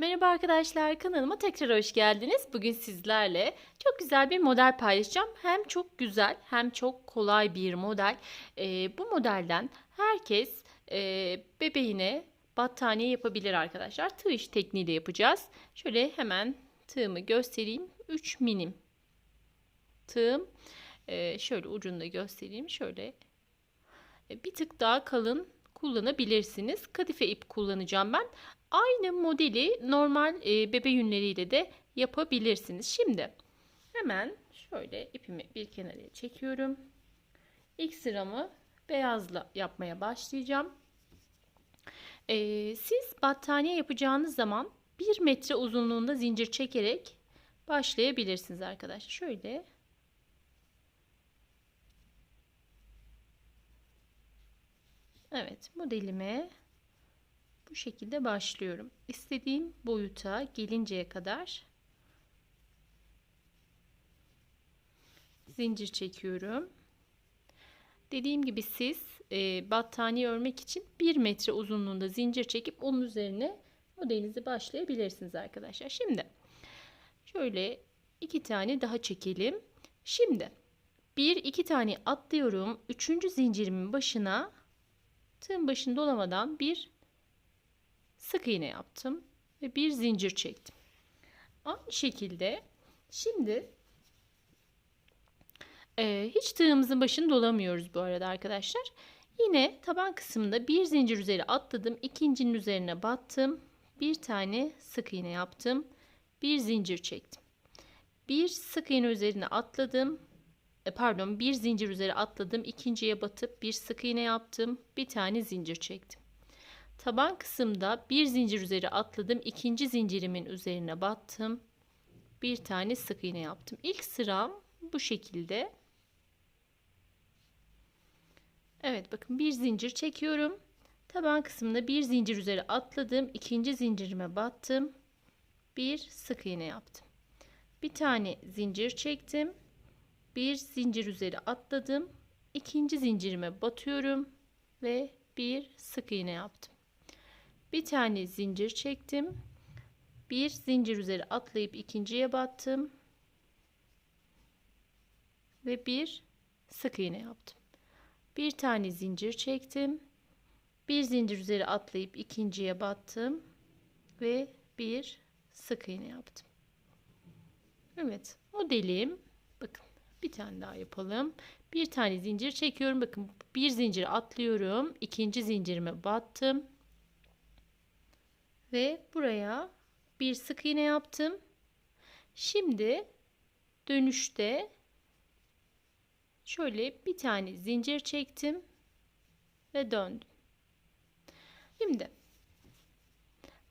Merhaba arkadaşlar kanalıma tekrar hoş geldiniz. Bugün sizlerle çok güzel bir model paylaşacağım. Hem çok güzel hem çok kolay bir model. Ee, bu modelden herkes e, bebeğine battaniye yapabilir arkadaşlar. Tığ iş tekniğiyle yapacağız. Şöyle hemen tığımı göstereyim. 3 milim tığım. Ee, şöyle ucunu da göstereyim. Şöyle e, bir tık daha kalın kullanabilirsiniz. Kadife ip kullanacağım ben. Aynı modeli normal e, bebe yünleriyle de yapabilirsiniz. Şimdi hemen şöyle ipimi bir kenara çekiyorum. İlk sıramı beyazla yapmaya başlayacağım. E, siz battaniye yapacağınız zaman 1 metre uzunluğunda zincir çekerek başlayabilirsiniz arkadaşlar. Şöyle Evet modelime bu şekilde başlıyorum. İstediğim boyuta gelinceye kadar zincir çekiyorum. Dediğim gibi siz e, battaniye örmek için 1 metre uzunluğunda zincir çekip onun üzerine modelinizi başlayabilirsiniz arkadaşlar. Şimdi şöyle iki tane daha çekelim. Şimdi bir iki tane atlıyorum. Üçüncü zincirimin başına tığın başını dolamadan bir sık iğne yaptım ve bir zincir çektim. Aynı şekilde şimdi e, hiç tığımızın başını dolamıyoruz bu arada arkadaşlar. Yine taban kısmında bir zincir üzeri atladım. ikincinin üzerine battım. Bir tane sık iğne yaptım. Bir zincir çektim. Bir sık iğne üzerine atladım. E, pardon bir zincir üzeri atladım. ikinciye batıp bir sık iğne yaptım. Bir tane zincir çektim. Taban kısımda bir zincir üzeri atladım. ikinci zincirimin üzerine battım. Bir tane sık iğne yaptım. İlk sıram bu şekilde. Evet bakın bir zincir çekiyorum. Taban kısmında bir zincir üzeri atladım. ikinci zincirime battım. Bir sık iğne yaptım. Bir tane zincir çektim. Bir zincir üzeri atladım. ikinci zincirime batıyorum ve bir sık iğne yaptım. Bir tane zincir çektim. Bir zincir üzeri atlayıp ikinciye battım. Ve bir sık iğne yaptım. Bir tane zincir çektim. Bir zincir üzeri atlayıp ikinciye battım. Ve bir sık iğne yaptım. Evet modelim bakın bir tane daha yapalım. Bir tane zincir çekiyorum. Bakın bir zincir atlıyorum. ikinci zincirime battım ve buraya bir sık iğne yaptım. Şimdi dönüşte şöyle bir tane zincir çektim ve döndüm. Şimdi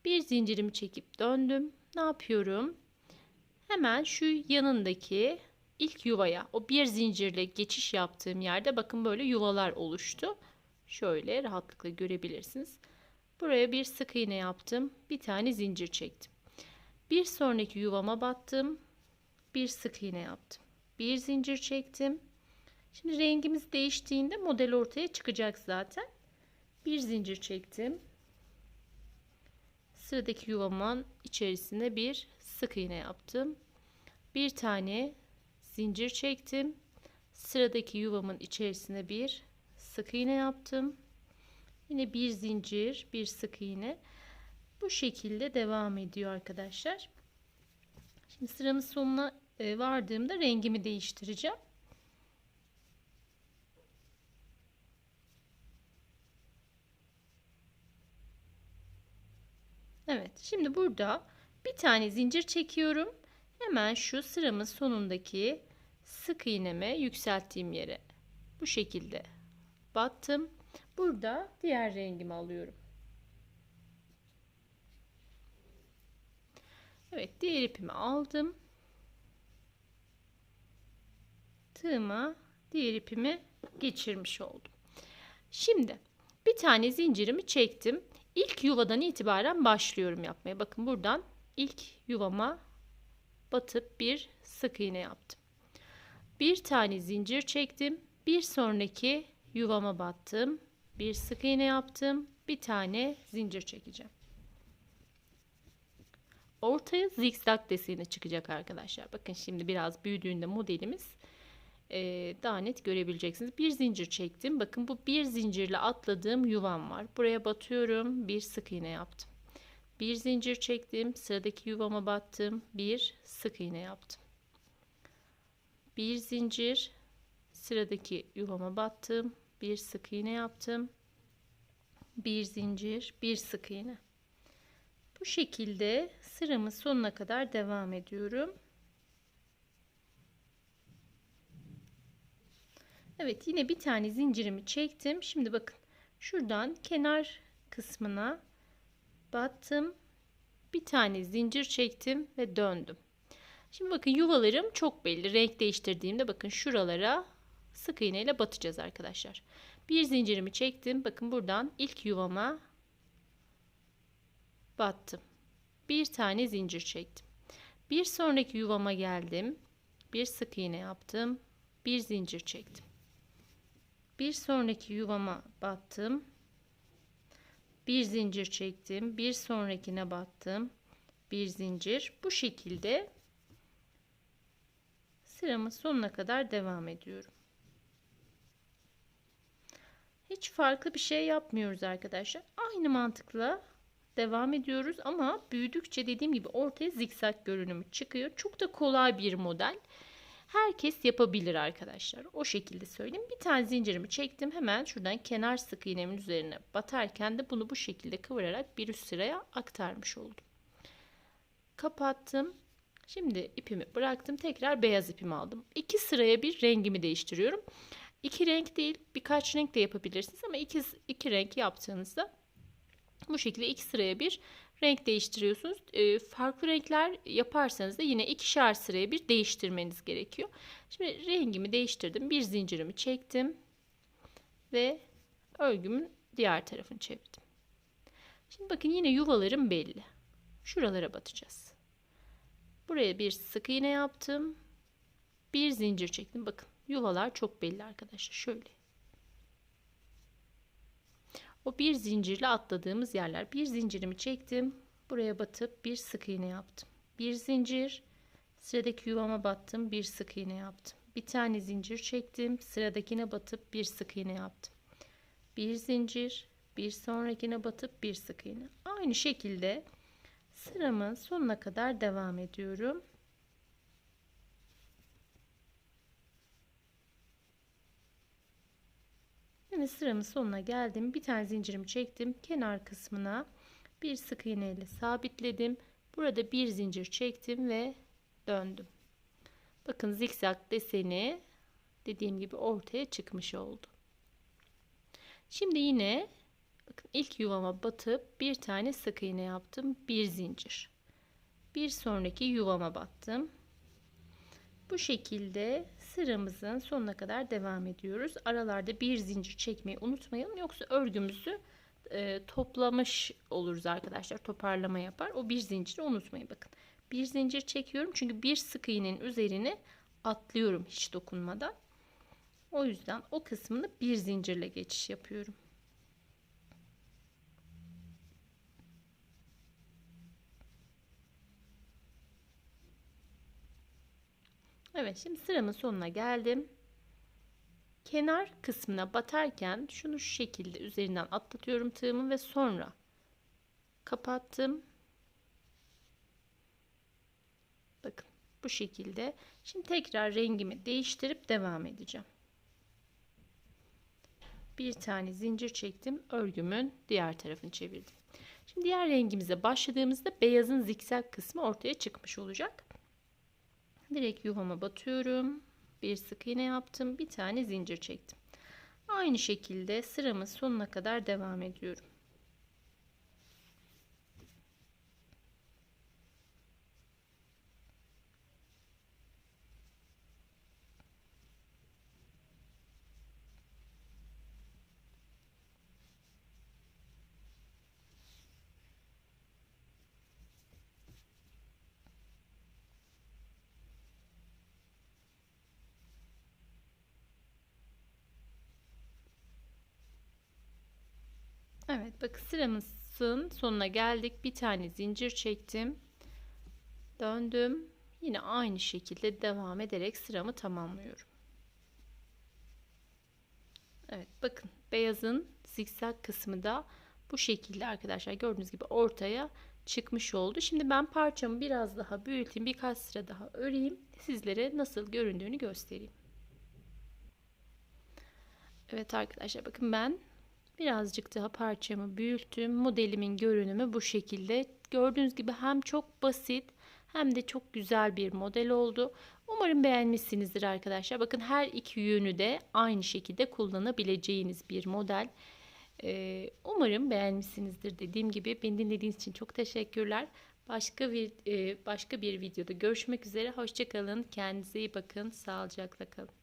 bir zincirimi çekip döndüm. Ne yapıyorum? Hemen şu yanındaki ilk yuvaya o bir zincirle geçiş yaptığım yerde bakın böyle yuvalar oluştu. Şöyle rahatlıkla görebilirsiniz. Buraya bir sık iğne yaptım. Bir tane zincir çektim. Bir sonraki yuvama battım. Bir sık iğne yaptım. Bir zincir çektim. Şimdi rengimiz değiştiğinde model ortaya çıkacak zaten. Bir zincir çektim. Sıradaki yuvamın içerisinde bir sık iğne yaptım. Bir tane zincir çektim. Sıradaki yuvamın içerisine bir sık iğne yaptım. Yine bir zincir, bir sık iğne. Bu şekilde devam ediyor arkadaşlar. Şimdi sıramın sonuna e, vardığımda rengimi değiştireceğim. Evet, şimdi burada bir tane zincir çekiyorum. Hemen şu sıramın sonundaki sık iğneme yükselttiğim yere bu şekilde battım. Burada diğer rengimi alıyorum. Evet diğer ipimi aldım. Tığıma diğer ipimi geçirmiş oldum. Şimdi bir tane zincirimi çektim. İlk yuvadan itibaren başlıyorum yapmaya. Bakın buradan ilk yuvama batıp bir sık iğne yaptım. Bir tane zincir çektim. Bir sonraki yuvama battım bir sık iğne yaptım bir tane zincir çekeceğim ortaya zikzak deseni çıkacak arkadaşlar. Bakın şimdi biraz büyüdüğünde modelimiz e, daha net görebileceksiniz. Bir zincir çektim. Bakın bu bir zincirle atladığım yuvam var. Buraya batıyorum. Bir sık iğne yaptım. Bir zincir çektim. Sıradaki yuvama battım. Bir sık iğne yaptım. Bir zincir sıradaki yuvama battım. Bir sık iğne yaptım. Bir zincir, bir sık iğne. Bu şekilde sıramın sonuna kadar devam ediyorum. Evet yine bir tane zincirimi çektim. Şimdi bakın şuradan kenar kısmına battım. Bir tane zincir çektim ve döndüm. Şimdi bakın yuvalarım çok belli. Renk değiştirdiğimde bakın şuralara sık iğne ile batacağız arkadaşlar. Bir zincirimi çektim. Bakın buradan ilk yuvama battım. Bir tane zincir çektim. Bir sonraki yuvama geldim. Bir sık iğne yaptım. Bir zincir çektim. Bir sonraki yuvama battım. Bir zincir çektim. Bir sonrakine battım. Bir zincir. Bu şekilde sıramın sonuna kadar devam ediyorum. Hiç farklı bir şey yapmıyoruz arkadaşlar. Aynı mantıkla devam ediyoruz ama büyüdükçe dediğim gibi ortaya zikzak görünümü çıkıyor. Çok da kolay bir model. Herkes yapabilir arkadaşlar. O şekilde söyleyeyim. Bir tane zincirimi çektim. Hemen şuradan kenar sık iğnemin üzerine batarken de bunu bu şekilde kıvırarak bir üst sıraya aktarmış oldum. Kapattım. Şimdi ipimi bıraktım. Tekrar beyaz ipimi aldım. İki sıraya bir rengimi değiştiriyorum. İki renk değil birkaç renk de yapabilirsiniz ama iki, iki renk yaptığınızda bu şekilde iki sıraya bir renk değiştiriyorsunuz. E, farklı renkler yaparsanız da yine ikişer sıraya bir değiştirmeniz gerekiyor. Şimdi rengimi değiştirdim. Bir zincirimi çektim ve örgümün diğer tarafını çevirdim. Şimdi bakın yine yuvalarım belli. Şuralara batacağız. Buraya bir sık iğne yaptım. Bir zincir çektim. Bakın yuvalar çok belli arkadaşlar. Şöyle. O bir zincirle atladığımız yerler. Bir zincirimi çektim. Buraya batıp bir sık iğne yaptım. Bir zincir. Sıradaki yuvama battım. Bir sık iğne yaptım. Bir tane zincir çektim. Sıradakine batıp bir sık iğne yaptım. Bir zincir. Bir sonrakine batıp bir sık iğne. Aynı şekilde sıramın sonuna kadar devam ediyorum. Yine sıramın sonuna geldim. Bir tane zincirimi çektim. Kenar kısmına bir sık iğne ile sabitledim. Burada bir zincir çektim ve döndüm. Bakın zikzak deseni dediğim gibi ortaya çıkmış oldu. Şimdi yine bakın ilk yuvama batıp bir tane sık iğne yaptım. Bir zincir. Bir sonraki yuvama battım. Bu şekilde sıramızın sonuna kadar devam ediyoruz. Aralarda bir zincir çekmeyi unutmayalım. Yoksa örgümüzü e, toplamış oluruz arkadaşlar. Toparlama yapar. O bir zinciri unutmayın bakın. Bir zincir çekiyorum. Çünkü bir sık iğnenin üzerine atlıyorum hiç dokunmadan. O yüzden o kısmını bir zincirle geçiş yapıyorum. Evet şimdi sıramın sonuna geldim. Kenar kısmına batarken şunu şu şekilde üzerinden atlatıyorum tığımı ve sonra kapattım. Bakın bu şekilde. Şimdi tekrar rengimi değiştirip devam edeceğim. Bir tane zincir çektim. Örgümün diğer tarafını çevirdim. Şimdi diğer rengimize başladığımızda beyazın zikzak kısmı ortaya çıkmış olacak. Direkt yuvama batıyorum. Bir sık iğne yaptım. Bir tane zincir çektim. Aynı şekilde sıramın sonuna kadar devam ediyorum. Evet bak sıramızın sonuna geldik. Bir tane zincir çektim. Döndüm. Yine aynı şekilde devam ederek sıramı tamamlıyorum. Evet bakın beyazın zikzak kısmı da bu şekilde arkadaşlar gördüğünüz gibi ortaya çıkmış oldu. Şimdi ben parçamı biraz daha büyüteyim birkaç sıra daha öreyim sizlere nasıl göründüğünü göstereyim. Evet arkadaşlar bakın ben birazcık daha parçamı büyüttüm. Modelimin görünümü bu şekilde. Gördüğünüz gibi hem çok basit hem de çok güzel bir model oldu. Umarım beğenmişsinizdir arkadaşlar. Bakın her iki yönü de aynı şekilde kullanabileceğiniz bir model. Ee, umarım beğenmişsinizdir. Dediğim gibi beni dinlediğiniz için çok teşekkürler. Başka bir e, başka bir videoda görüşmek üzere. Hoşçakalın. Kendinize iyi bakın. Sağlıcakla kalın.